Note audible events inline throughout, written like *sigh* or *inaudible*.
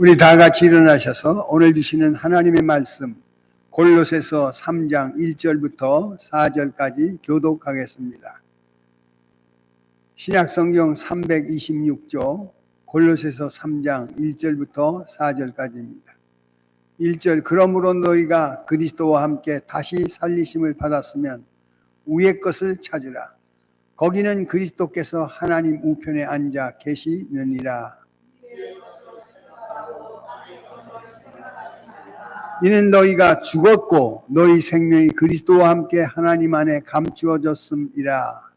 우리 다 같이 일어나셔서 오늘 주시는 하나님의 말씀 골로새서 3장 1절부터 4절까지 교독하겠습니다. 신약 성경 326조 골로새서 3장 1절부터 4절까지입니다. 1절 그러므로 너희가 그리스도와 함께 다시 살리심을 받았으면 위의 것을 찾으라. 거기는 그리스도께서 하나님 우편에 앉아 계시느니라. 이는 너희가 죽었고 너희 생명이 그리스도와 함께 하나님 안에 감추어졌음이라.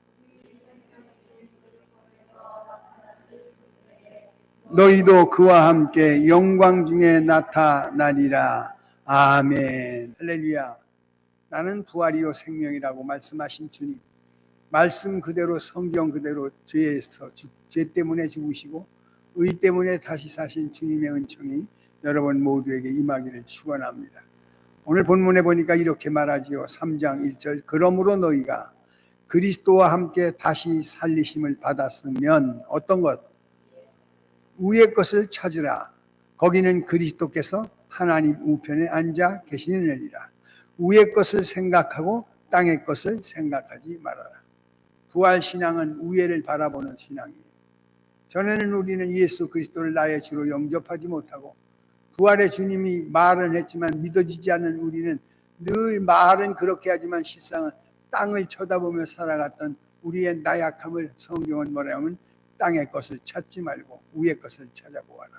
너희도 그와 함께 영광 중에 나타나리라. 아멘. 할렐루야. 나는 부활이요 생명이라고 말씀하신 주님. 말씀 그대로 성경 그대로 죄에서 죽- 죄 때문에 죽으시고 의 때문에 다시 사신 주님의 은총이 여러분 모두에게 임하기를 축원합니다. 오늘 본문에 보니까 이렇게 말하지요. 3장 1절 그러므로 너희가 그리스도와 함께 다시 살리심을 받았으면 어떤 것 위의 것을 찾으라. 거기는 그리스도께서 하나님 우편에 앉아 계시느니라. 위의 것을 생각하고 땅의 것을 생각하지 말아라. 부활 신앙은 우애를 바라보는 신앙이에요. 전에는 우리는 예수 그리스도를 나의 주로 영접하지 못하고 부활의 주님이 말은 했지만 믿어지지 않는 우리는 늘 말은 그렇게 하지만 실상은 땅을 쳐다보며 살아갔던 우리의 나약함을 성경은 뭐라 하면 땅의 것을 찾지 말고 위의 것을 찾아보아라.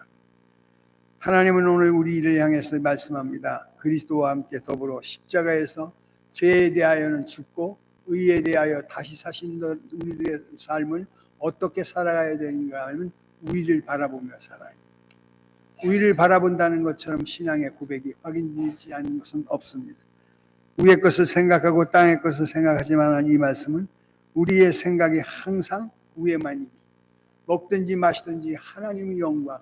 하나님은 오늘 우리를 향해서 말씀합니다. 그리스도와 함께 더불어 십자가에서 죄에 대하여는 죽고 의에 대하여 다시 사신 우리들의 삶을 어떻게 살아가야 되는가 하면 위를 바라보며 살아야 위를 바라본다는 것처럼 신앙의 고백이 확인되지 않은 것은 없습니다. 위의 것을 생각하고 땅의 것을 생각하지만 이 말씀은 우리의 생각이 항상 위에만이기 먹든지 마시든지 하나님의 영광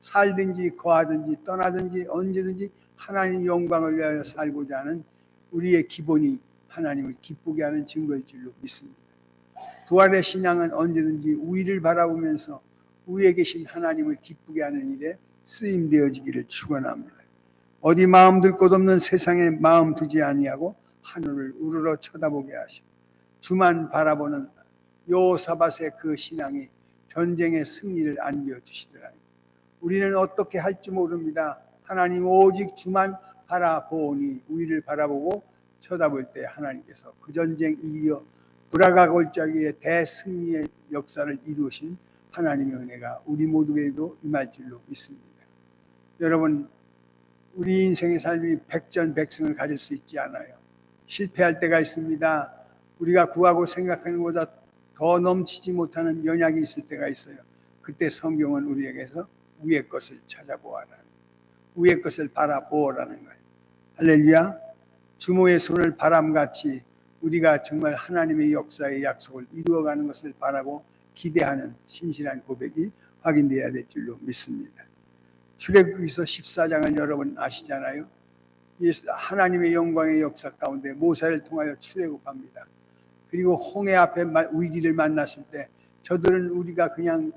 살든지 거하든지 떠나든지 언제든지 하나님 영광을 위하여 살고자 하는 우리의 기본이 하나님을 기쁘게 하는 증거일 줄로 믿습니다. 부활의 신앙은 언제든지 위를 바라보면서 위에 계신 하나님을 기쁘게 하는 일에 쓰임 되어지기를 축원합니다. 어디 마음 들 곳 없는 세상에 마음 두지 아니하고 하늘을 우러러 쳐다보게 하시고 주만 바라보는 요사밭의 그 신앙이 전쟁의 승리를 안겨 주시더라. 우리는 어떻게 할지 모릅니다. 하나님 오직 주만 바라보니 위를 바라보고 쳐다볼 때 하나님께서 그 전쟁 이겨 돌아가 골짜기의 대승리의 역사를 이루신 하나님의 은혜가 우리 모두에게도 임할 줄로 믿습니다. 여러분, 우리 인생의 삶이 백전백승을 가질 수 있지 않아요. 실패할 때가 있습니다. 우리가 구하고 생각하는 것보다 더 넘치지 못하는 연약이 있을 때가 있어요. 그때 성경은 우리에게서 위의 것을 찾아보아라. 위의 것을 바라보라는 거예요. 할렐루야. 주모의 손을 바람같이 우리가 정말 하나님의 역사의 약속을 이루어가는 것을 바라고 기대하는 신실한 고백이 확인되어야 될 줄로 믿습니다. 출애굽기서 14장을 여러분 아시잖아요. 하나님의 영광의 역사 가운데 모세를 통하여 출애굽합니다. 그리고 홍해 앞에 위기를 만났을 때 저들은 우리가 그냥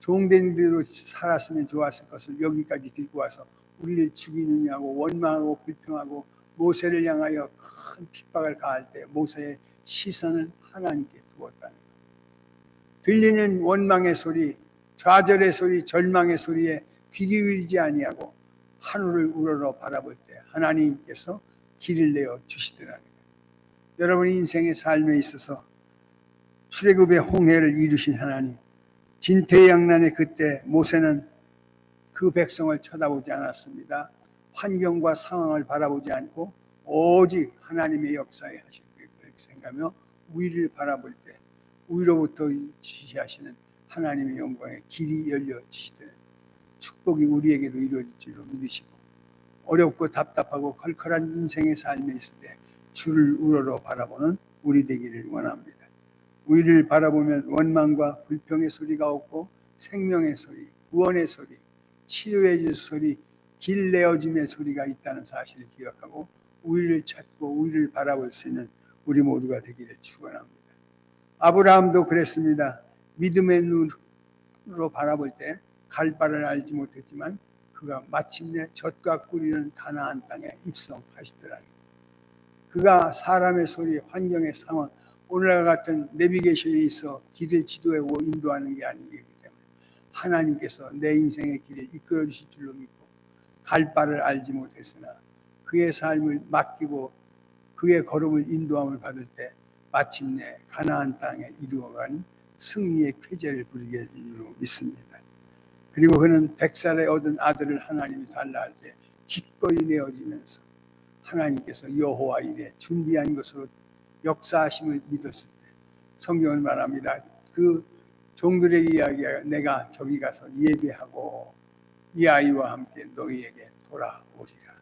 종된 대로 살았으면 좋았을 것을 여기까지 들고 와서 우리를 죽이느냐고 원망하고 불평하고 모세를 향하여 큰 핍박을 가할 때 모세의 시선을 하나님께 두었다는 것. 들리는 원망의 소리, 좌절의 소리, 절망의 소리에 귀 기울이지 아니하고 하늘을 우러러 바라볼 때 하나님께서 길을 내어 주시더라는 거예요. 여러분 인생의 삶에 있어서 출애굽의 홍해를 이루신 하나님, 진태양난의 그때 모세는 그 백성을 쳐다보지 않았습니다. 환경과 상황을 바라보지 않고 오직 하나님의 역사에 하실 것을 생각하며 위를 바라볼 때 위로부터 지시하시는 하나님의 영광에 길이 열려지시더니 축복이 우리에게도 이루어질 줄로 믿으시고 어렵고 답답하고 컬컬한 인생의 삶에 있을 때 주를 우러러 바라보는 우리 되기를 원합니다. 위를 바라보면 원망과 불평의 소리가 없고 생명의 소리, 구원의 소리, 치료의 줄 소리, 길 내어짐의 소리가 있다는 사실을 기억하고 위를 찾고 위를 바라볼 수 있는 우리 모두가 되기를 축원합니다. 아브라함도 그랬습니다. 믿음의 눈으로 바라볼 때 갈 바를 알지 못했지만 그가 마침내 젖과 꿀이는 가나안 땅에 입성하시더라니. 그가 사람의 소리, 환경의 상황, 오늘과 같은 내비게이션이 있어 길을 지도하고 인도하는 게 아니기 때문에 하나님께서 내 인생의 길을 이끌어 주실 줄로 믿고 갈 바를 알지 못했으나 그의 삶을 맡기고 그의 걸음을 인도함을 받을 때 마침내 가나안 땅에 이루어가는 승리의 쾌제를 부르게 되리로 믿습니다. 그리고 그는 백살에 얻은 아들을 하나님이 달라 할 때 기꺼이 내어지면서 하나님께서 여호와 일에 준비한 것으로 역사하심을 믿었을 때 성경을 말합니다. 그 종들의 이야기가 내가 저기 가서 예배하고 이 아이와 함께 너희에게 돌아오리라.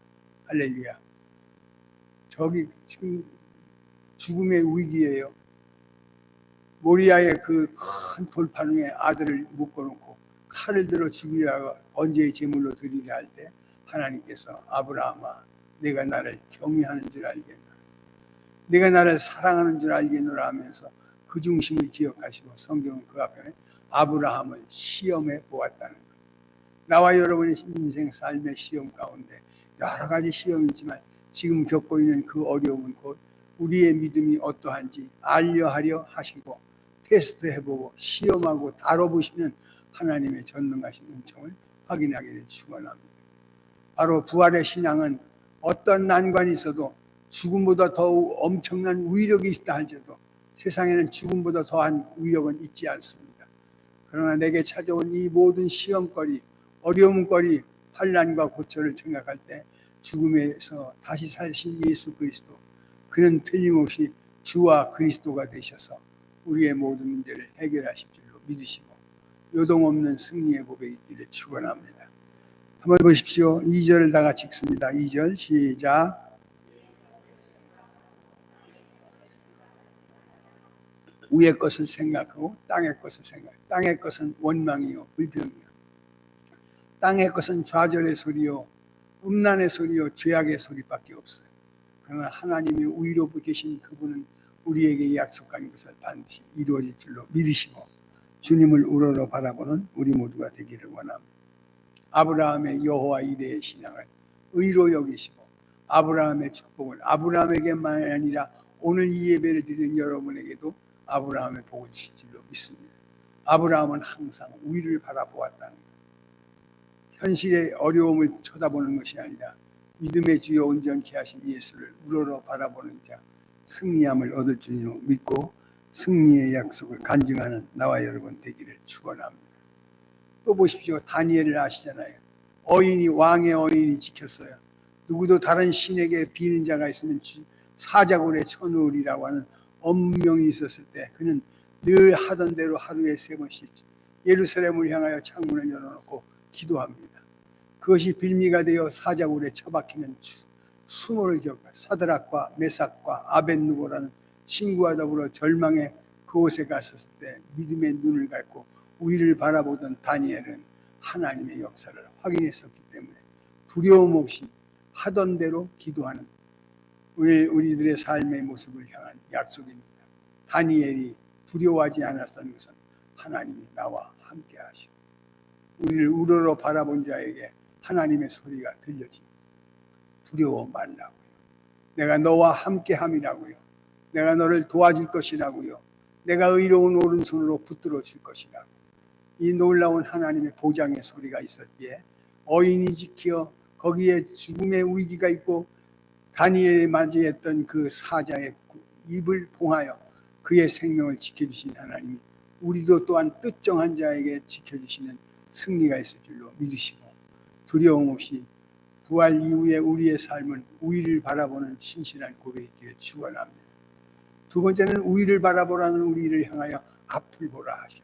할렐루야. 저기 지금 죽음의 위기예요. 모리아의 그 큰 돌판 위에 아들을 묶어놓고 칼을 들어 죽이려 번제의 제물로 드리려 할 때 하나님께서 아브라함아 내가 나를 경외하는 줄 알겠노라. 내가 나를 사랑하는 줄 알겠노라 하면서 그 중심을 기억하시고 성경은 그 앞에 아브라함을 시험해 보았다는 것. 나와 여러분의 인생 삶의 시험 가운데 여러 가지 시험이 있지만 지금 겪고 있는 그 어려움은 곧 우리의 믿음이 어떠한지 알려하려 하시고 테스트해보고 시험하고 다뤄보시는 하나님의 전능하신 은총을 확인하기를 축원합니다. 바로 부활의 신앙은 어떤 난관이 있어도 죽음보다 더욱 엄청난 위력이 있다 할지라도 세상에는 죽음보다 더한 위력은 있지 않습니다. 그러나 내게 찾아온 이 모든 시험거리, 어려움거리, 환란과 고초를 생각할 때 죽음에서 다시 사신 예수 그리스도 그는 틀림없이 주와 그리스도가 되셔서 우리의 모든 문제를 해결하실 줄로 믿으시고 요동없는 승리의 고백이 축원합니다. 한번 보십시오. 2절을 다 같이 읽습니다. 2절 시작. 위의 것을 생각하고 땅의 것을 생각. 땅의 것은 원망이요 불평이요. 땅의 것은 좌절의 소리요 음란의 소리요 죄악의 소리밖에 없어요. 그러나 하나님이 위로 계신 그분은 우리에게 약속한 것을 반드시 이루어질 줄로 믿으시고 주님을 우러러 바라보는 우리 모두가 되기를 원합니다. 아브라함의 여호와 이레의 신앙을 의로 여기시고 아브라함의 축복을 아브라함에게만 아니라 오늘 이 예배를 드리는 여러분에게도 아브라함의 복을 주실 줄로 믿습니다. 아브라함은 항상 위를 바라보았다는 것. 현실의 어려움을 쳐다보는 것이 아니라 믿음의 주여 온전케 하신 예수를 우러러 바라보는 자 승리함을 얻을 줄로 믿고 승리의 약속을 간증하는 나와 여러분 되기를 축원합니다. 또 보십시오. 다니엘을 아시잖아요. 어인이 왕의 어인이 지켰어요. 누구도 다른 신에게 비는 자가 있으면 사자굴에 쳐놓으리라고 하는 엄명이 있었을 때 그는 늘 하던 대로 하루에 세 번씩 예루살렘을 향하여 창문을 열어놓고 기도합니다. 그것이 빌미가 되어 사자굴에 처박히는 수모를 겪어 사드락과 메삭과 아벤누고라는 친구와 더불어 절망의 그곳에 갔었을 때 믿음의 눈을 갖고 위를 바라보던 다니엘은 하나님의 역사를 확인했었기 때문에 두려움 없이 하던 대로 기도하는 우리, 우리들의 삶의 모습을 향한 약속입니다. 다니엘이 두려워하지 않았다는 것은 하나님이 나와 함께 하시고 우리를 우러러 바라본 자에게 하나님의 소리가 들려집니다. 두려워 말라고요. 내가 너와 함께 함이라고요. 내가 너를 도와줄 것이라고요. 내가 의로운 오른손으로 붙들어 줄 것이라고. 이 놀라운 하나님의 보장의 소리가 있었기에 어인이 지켜 거기에 죽음의 위기가 있고 다니엘이 맞이했던 그 사자의 입을 봉하여 그의 생명을 지켜주신 하나님이 우리도 또한 뜻정한 자에게 지켜주시는 승리가 있을 줄로 믿으시고 두려움 없이 부활 이후에 우리의 삶은 우위를 바라보는 신실한 고백이 기를 축원합니다. 두 번째는 우위를 바라보라는 우리를 향하여 앞을 보라 하셔요.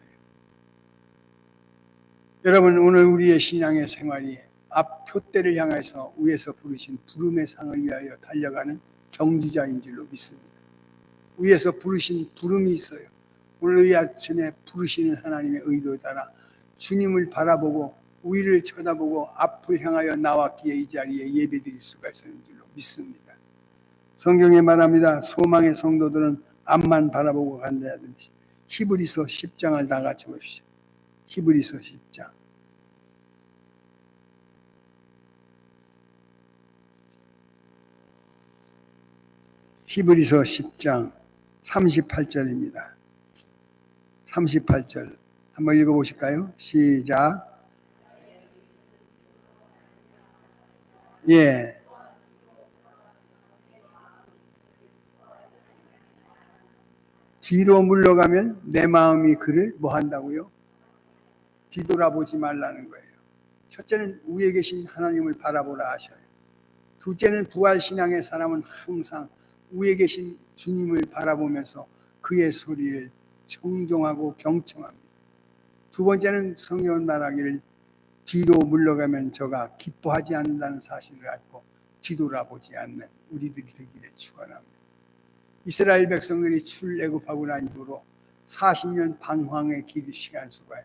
여러분 오늘 우리의 신앙의 생활이 앞 표대를 향해서 위에서 부르신 부름의 상을 위하여 달려가는 경주자인 줄로 믿습니다. 위에서 부르신 부름이 있어요. 오늘 이 아침에 부르시는 하나님의 의도에 따라 주님을 바라보고 위를 쳐다보고 앞을 향하여 나왔기에 이 자리에 예배드릴 수가 있는 줄로 믿습니다. 성경에 말합니다. 소망의 성도들은 앞만 바라보고 간다 하듯이 히브리서 10장을 다 같이 봅시다. 히브리서 10장. 히브리서 10장 38절입니다. 38절 한번 읽어보실까요? 시작. 예, 뒤로 물러가면 내 마음이 그를 뭐 한다고요? 뒤돌아보지 말라는 거예요. 첫째는 위에 계신 하나님을 바라보라 하셔요. 둘째는 부활 신앙의 사람은 항상 위에 계신 주님을 바라보면서 그의 소리를 청종하고 경청합니다. 두 번째는 성경은 말하기를 뒤로 물러가면 저가 기뻐하지 않는다는 사실을 알고 뒤돌아보지 않는 우리들이 되기를 축원합니다. 이스라엘 백성들이 출애굽하고 난 이후로 40년 방황의 길 시간 속에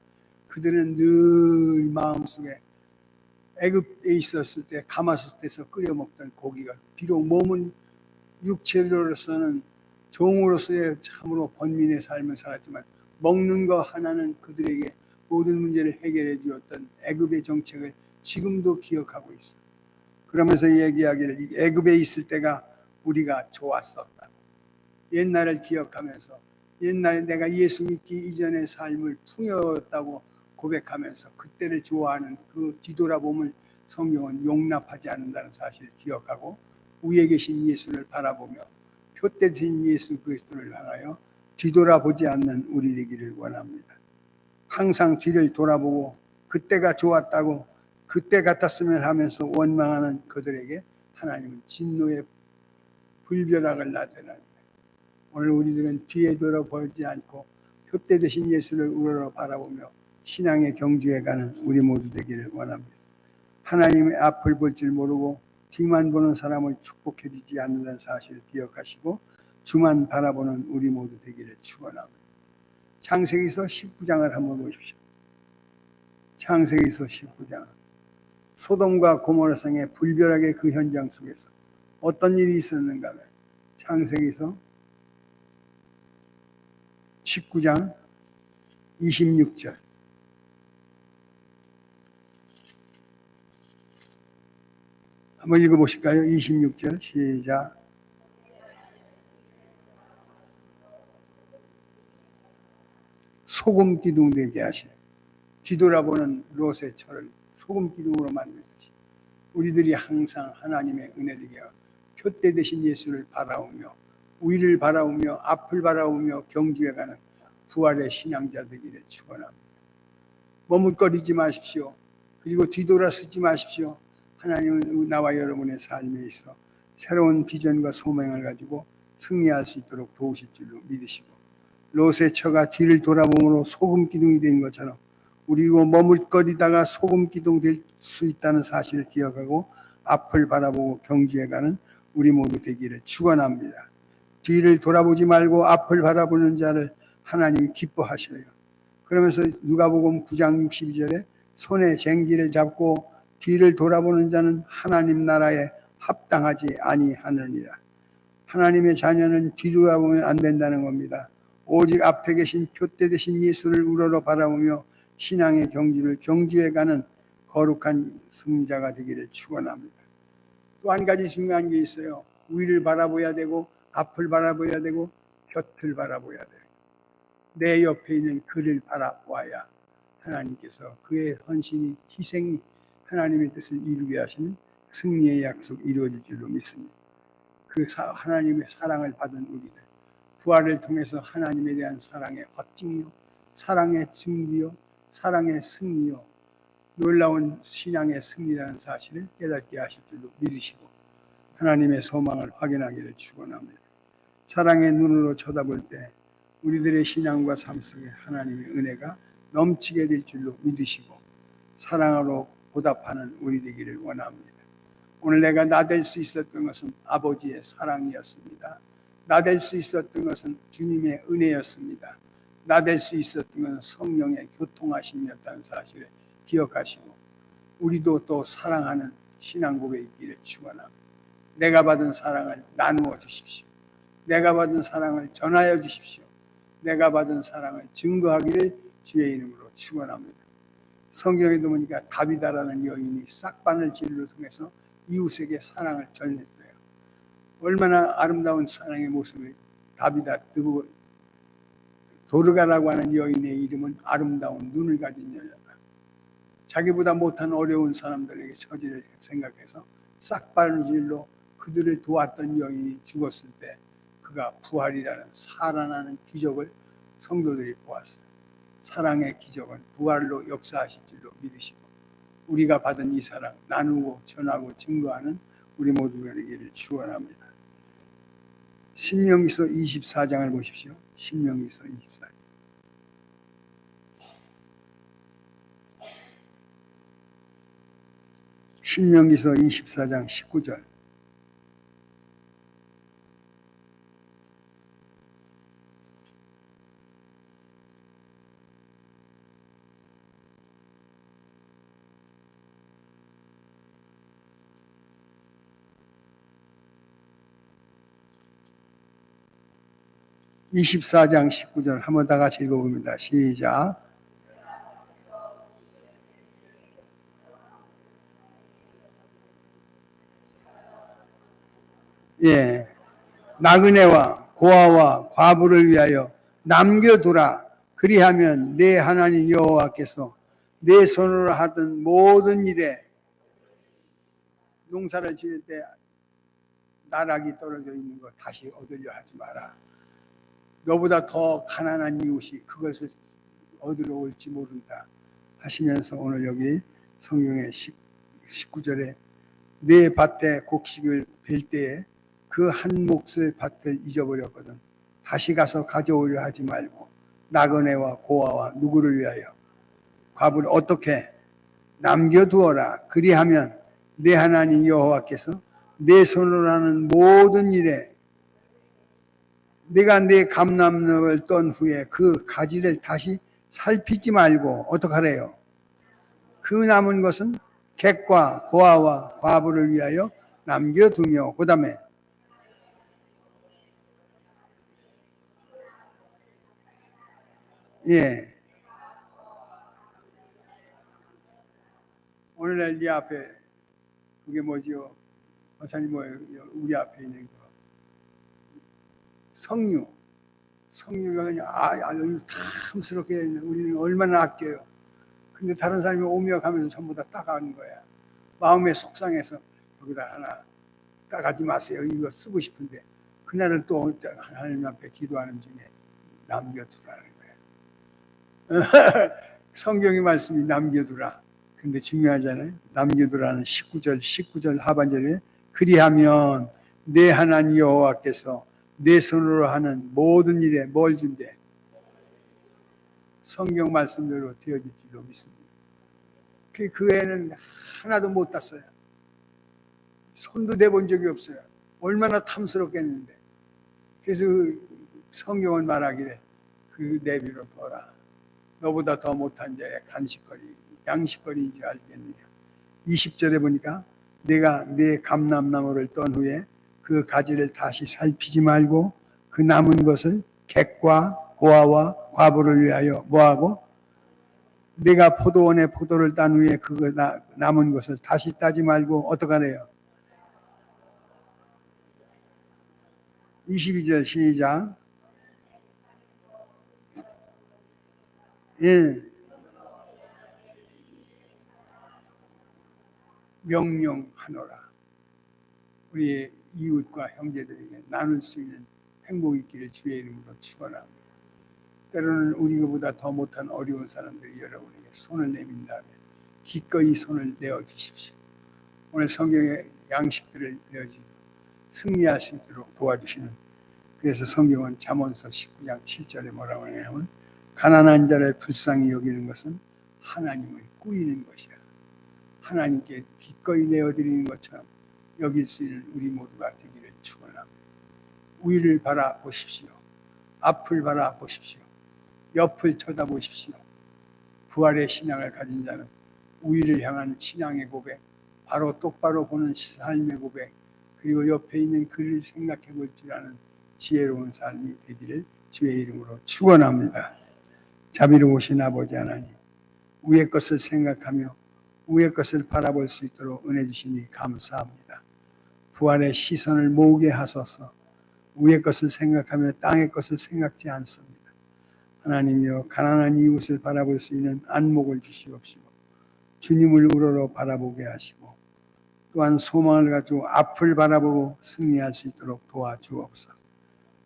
그들은 늘 마음속에 애굽에 있었을 때 가마솥에서 끓여 먹던 고기가 비록 몸은 육체로서는 종으로서의 참으로 번민의 삶을 살았지만 먹는 거 하나는 그들에게 모든 문제를 해결해 주었던 애굽의 정책을 지금도 기억하고 있어. 그러면서 얘기하기를 이 애굽에 있을 때가 우리가 좋았었다고. 옛날을 기억하면서 옛날에 내가 예수 믿기 이전의 삶을 풍요했다고 고백하면서 그때를 좋아하는 그 뒤돌아봄을 성경은 용납하지 않는다는 사실을 기억하고 위에 계신 예수를 바라보며 표 대신 예수 그리스도를 향하여 뒤돌아보지 않는 우리 되기를 원합니다. 항상 뒤를 돌아보고 그때가 좋았다고 그때 같았으면 하면서 원망하는 그들에게 하나님은 진노의 불벼락을 나타납니다. 오늘 우리들은 뒤에 돌아보지 않고 표대 대신 예수를 우러러 바라보며 신앙의 경주에 가는 우리 모두 되기를 원합니다. 하나님의 앞을 볼 줄 모르고 뒤만 보는 사람을 축복해 주지 않는다는 사실을 기억하시고 주만 바라보는 우리 모두 되기를 축원합니다. 창세기서 19장을 한번 보십시오. 창세기서 19장. 소돔과 고모라 성의 불별하게 그 현장 속에서 어떤 일이 있었는가 하면 창세기서 19장 26절. 한번 읽어보실까요? 26절 시작. 소금 기둥 되게 하시. 뒤돌아보는 롯의 철을 소금 기둥으로 만드듯이 우리들이 항상 하나님의 은혜를 표대 대신 예수를 바라오며 위를 바라오며 앞을 바라오며 경주해가는 부활의 신앙자 되기를 축원합니다. 머뭇거리지 마십시오. 그리고 뒤돌아서지 마십시오. 하나님은 나와 여러분의 삶에 있어 새로운 비전과 소명을 가지고 승리할 수 있도록 도우실 줄로 믿으시고 롯의 처가 뒤를 돌아보므로 소금 기둥이 된 것처럼 우리고 머물거리다가 소금 기둥 될 수 있다는 사실을 기억하고 앞을 바라보고 경주해 가는 우리 모두 되기를 축원합니다. 뒤를 돌아보지 말고 앞을 바라보는 자를 하나님이 기뻐하셔요. 그러면서 누가복음 9장 62절에 손에 쟁기를 잡고 뒤를 돌아보는 자는 하나님 나라에 합당하지 아니하느니라. 하나님의 자녀는 뒤돌아보면 안 된다는 겁니다. 오직 앞에 계신 표대 대신 예수를 우러러 바라보며 신앙의 경주를 경주해 가는 거룩한 승자가 되기를 축원합니다. 또 한 가지 중요한 게 있어요. 위를 바라봐야 되고 앞을 바라봐야 되고 곁을 바라봐야 돼요. 내 옆에 있는 그를 바라봐야 하나님께서 그의 헌신이 희생이 하나님의 뜻을 이루게 하시는 승리의 약속 이루어질 줄로 믿습니다. 그 사, 하나님의 사랑을 받은 우리들 부활을 통해서 하나님에 대한 사랑의 확증이요 사랑의 증기요 사랑의 승리요 놀라운 신앙의 승리라는 사실을 깨닫게 하실 줄로 믿으시고 하나님의 소망을 확인하기를 축원합니다. 사랑의 눈으로 쳐다볼 때 우리들의 신앙과 삶 속에 하나님의 은혜가 넘치게 될 줄로 믿으시고 사랑으로 보답하는 우리 되기를 원합니다. 오늘 내가 나댈 수 있었던 것은 아버지의 사랑이었습니다. 나댈 수 있었던 것은 주님의 은혜였습니다. 나댈 수 있었던 것은 성령의 교통하심이었다는 사실을 기억하시고 우리도 또 사랑하는 신앙 고백에 있기를 축원합니다. 내가 받은 사랑을 나누어 주십시오. 내가 받은 사랑을 전하여 주십시오. 내가 받은 사랑을 증거하기를 주의 이름으로 축원합니다. 성경에도 보니까 다비다라는 여인이 싹바늘 진리를 통해서 이웃에게 사랑을 전했대요. 얼마나 아름다운 사랑의 모습을 다비다 뜨고 도르가라고 하는 여인의 이름은 아름다운 눈을 가진 여자다. 자기보다 못한 어려운 사람들에게 처지를 생각해서 싹바질로 그들을 도왔던 여인이 죽었을 때 그가 부활이라는 살아나는 기적을 성도들이 보았어요. 사랑의 기적은 부활로 역사하실 줄로 믿으시고 우리가 받은 이 사랑 나누고 전하고 증거하는 우리 모두가 되기를 축원합니다. 신명기서 24장을 보십시오. 신명기서 24장. 신명기서 24장 19절. (24장 19절) 한번 다 같이 읽어봅니다 시작 예, 나그네와 고아와 과부를 위하여 남겨두라. 그리하면 내 하나님 여호와께서 내 손으로 하던 모든 일에 농사를 지을 때 나락이 떨어져 있는 거 다시 얻으려 하지 마라. 너보다 더 가난한 이웃이 그것을 얻으러 올지 모른다. 하시면서 오늘 여기 성경의 19절에 내 밭에 곡식을 벨 때에 그 한 몫의 밭을 잊어버렸거든. 다시 가서 가져오려 하지 말고 나그네와 고아와 누구를 위하여 과부를 어떻게 남겨두어라. 그리하면 내 하나님 여호와께서 내 손으로 하는 모든 일에 내가 내 감남을 떤 후에 그 가지를 다시 살피지 말고 어떡하래요? 그 남은 것은 객과 고아와 과부를 위하여 남겨두며 그 다음에 예 오늘날 네 앞에 그게 뭐죠? 어사님 뭐예요? 우리 앞에 있는 거 성류 성류가 그냥 아, 아 탐스럽게 우리는 얼마나 아껴요. 근데 다른 사람이 오며 가면서 전부 다 따가는 거야. 마음에 속상해서 여기다 하나 따가지 마세요. 이거 쓰고 싶은데 그날은 또 하나님 앞에 기도하는 중에 남겨두라는 거야. *laughs* 성경의 말씀이 남겨두라. 근데 중요하잖아요. 남겨두라는 19절, 19절 하반절에 그리하면 내 하나님 여호와께서 내 손으로 하는 모든 일에 뭘 준대? 성경 말씀대로 되어질 줄로 믿습니다. 그, 그 애는 하나도 못 땄어요. 손도 대본 적이 없어요. 얼마나 탐스럽겠는데. 그래서 그 성경은 말하기를 그 내비로 둬라. 너보다 더 못한 자의 간식거리, 양식거리인 줄 알겠느냐. 20절에 보니까 내가 내 감람나무를 떤 후에 그 가지를 다시 살피지 말고 그 남은 것을 객과 고아와 과부를 위하여 뭐하고 내가 포도원에 포도를 딴 후에 나, 남은 것을 다시 따지 말고 어떡하래요? 22절 시작. 예. 명령하노라. 우리 이웃과 형제들에게 나눌 수 있는 행복 있기를 주의 이름으로 축원합니다. 때로는 우리보다 더 못한 어려운 사람들이 여러분에게 손을 내민 다음에 기꺼이 손을 내어 주십시오. 오늘 성경의 양식들을 내어주고 승리할 수 있도록 도와주시는 그래서 성경은 잠언서 19장 7절에 뭐라고 하냐면 가난한 자를 불쌍히 여기는 것은 하나님을 꾸이는 것이야. 하나님께 기꺼이 내어드리는 것처럼 여길 수 있는 우리 모두가 되기를 축원합니다. 위를 바라보십시오. 앞을 바라보십시오. 옆을 쳐다보십시오. 부활의 신앙을 가진 자는 위를 향한 신앙의 고백, 바로 똑바로 보는 삶의 고백, 그리고 옆에 있는 그를 생각해 볼 줄 아는 지혜로운 삶이 되기를 주의 이름으로 축원합니다. 자비로우신 아버지 하나님, 위의 것을 생각하며 위의 것을 바라볼 수 있도록 은혜 주시니 감사합니다. 부활의 시선을 모으게 하소서. 위의 것을 생각하며 땅의 것을 생각지 않습니다. 하나님이여 가난한 이웃을 바라볼 수 있는 안목을 주시옵시고 주님을 우러러 바라보게 하시고 또한 소망을 가지고 앞을 바라보고 승리할 수 있도록 도와주옵소서.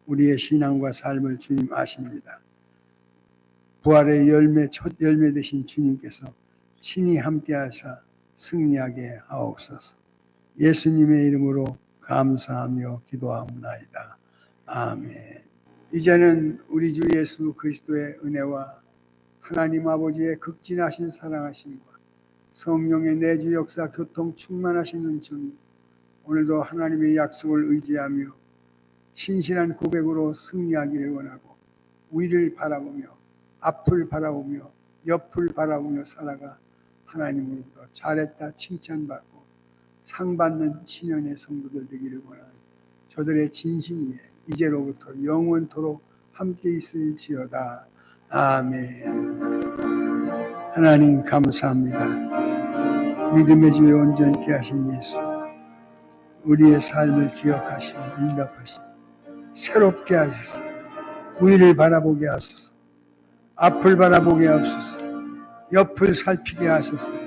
우리의 신앙과 삶을 주님 아십니다. 부활의 열매 첫 열매 되신 주님께서 친히 함께하사 승리하게 하옵소서. 예수님의 이름으로 감사하며 기도하옵나이다. 아멘. 이제는 우리 주 예수 그리스도의 은혜와 하나님 아버지의 극진하신 사랑하심과 성령의 내주 역사 교통 충만하신 은총이 오늘도 하나님의 약속을 의지하며 신실한 고백으로 승리하기를 원하고 위를 바라보며 앞을 바라보며 옆을 바라보며 살아가 하나님으로부터 잘했다 칭찬받고 상 받는 신년의 성도들 되기를 원하는 저들의 진심 위에 이제로부터 영원토록 함께 있을지어다. 아멘. 하나님 감사합니다. 믿음의 주에 온전케 하신 예수. 우리의 삶을 기억하시고 응답하시고 새롭게 하소서. 위를 바라보게 하소서. 앞을 바라보게 하소서. 옆을 살피게 하소서.